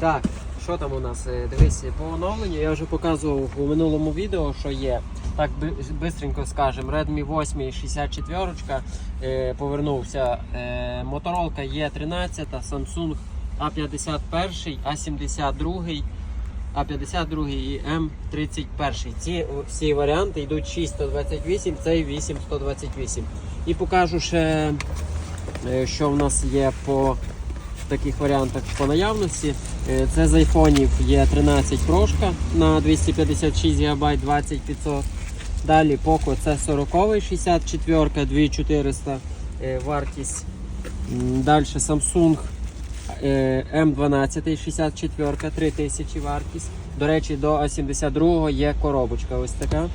Так, що там у нас? Е, Дивись, по оновленню я вже показував у минулому відео, що є. Так швидко скажемо, Redmi 8 64 е, повернувся. Е, Моторолка Е13, Samsung A51, A72, А52 і М31. Ці всі варіанти йдуть 6128, цей 8128. І покажу ще, е, що в нас є по таких варіантах по наявності. Е, Це з айфонів є 13 прошка на 256 ГБ 2500. Далі Poco це 40 64 2400 е, вартість. Далі Samsung е, M12 64 3000 вартість. До речі, до A72 є коробочка ось така.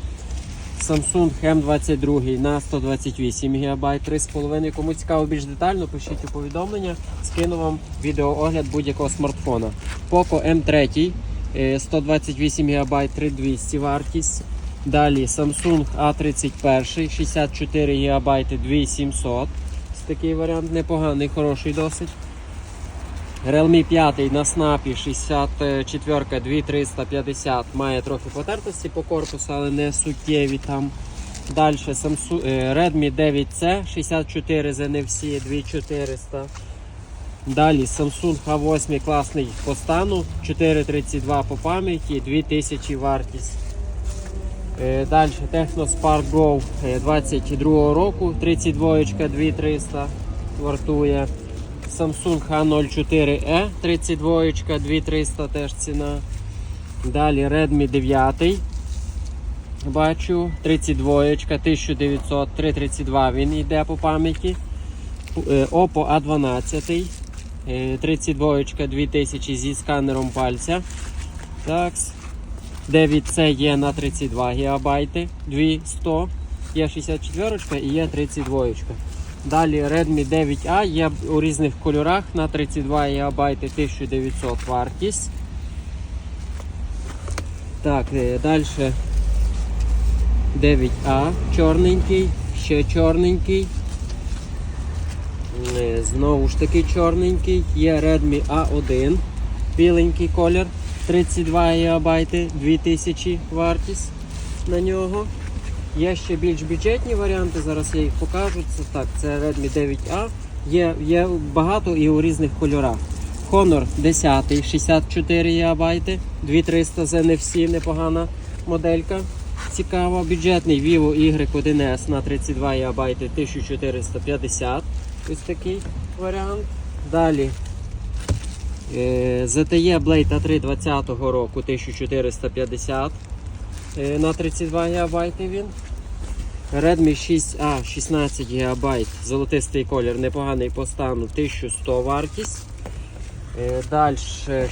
Samsung M22 на 128 ГБ 3,5. Кому цікаво більш детально, пишіть у повідомлення, скину вам відеоогляд будь-якого смартфона. Poco M3 е, 128 ГБ 3200 вартість. Далі Samsung A31 64 ГБ 2700. Такий варіант непоганий, хороший досить. Realme 5 на снапі 64 2350 має трохи потертості по корпусу, але не суттєві там. Далі Samsung, е, Redmi 9C 64 з NFC 2400. Далі Samsung A8 класний по стану, 432 по пам'яті, 2000 вартість. Е, Далі Technospark Go е, 22 року, 32 2300 вартує. Samsung A04e 32 2300 теж ціна. Далі Redmi 9. Бачу 32 1900 332 він йде по пам'яті. Е, Oppo A12 е, 32 2000 зі сканером пальця. Так. 9C є на 32 ГБ, 200, є 64 і є 32. Далі Redmi 9A є у різних кольорах на 32 ГБ 1900 вартість. Так, е, далі 9А чорненький, ще чорненький. Е, Знову ж таки чорненький. Є Redmi A1, біленький колір, 32 ГБ, 2000 вартість на нього. Є ще більш бюджетні варіанти, зараз я їх покажу. Це так, це Redmi 9A. Є, є багато і у різних кольорах. Honor 10, 64 ГБ, 2300 з NFC, непогана моделька. Цікава, бюджетний Vivo Y1S на 32 ГБ 1450. Ось такий варіант. Далі е, ZTE Blade A3 20 року 1450 е, на 32 ГБ він. Redmi 6A 16 ГБ, золотистий колір, непоганий по стану, 1100 вартість. Далі,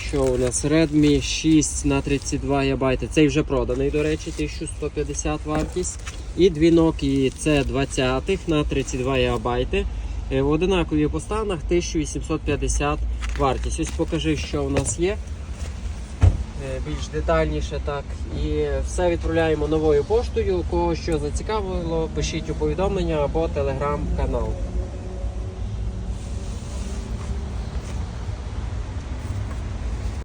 що у нас? Redmi 6 на 32 ГБ. Цей вже проданий, до речі, 1150 вартість. І дві Nokia C20 на 32 ГБ. Е, В одинакові по станах 1850 вартість. Ось покажи, що у нас є. Е, Більш детальніше так. І все відправляємо новою поштою. Кого що зацікавило, пишіть у повідомлення або телеграм-канал.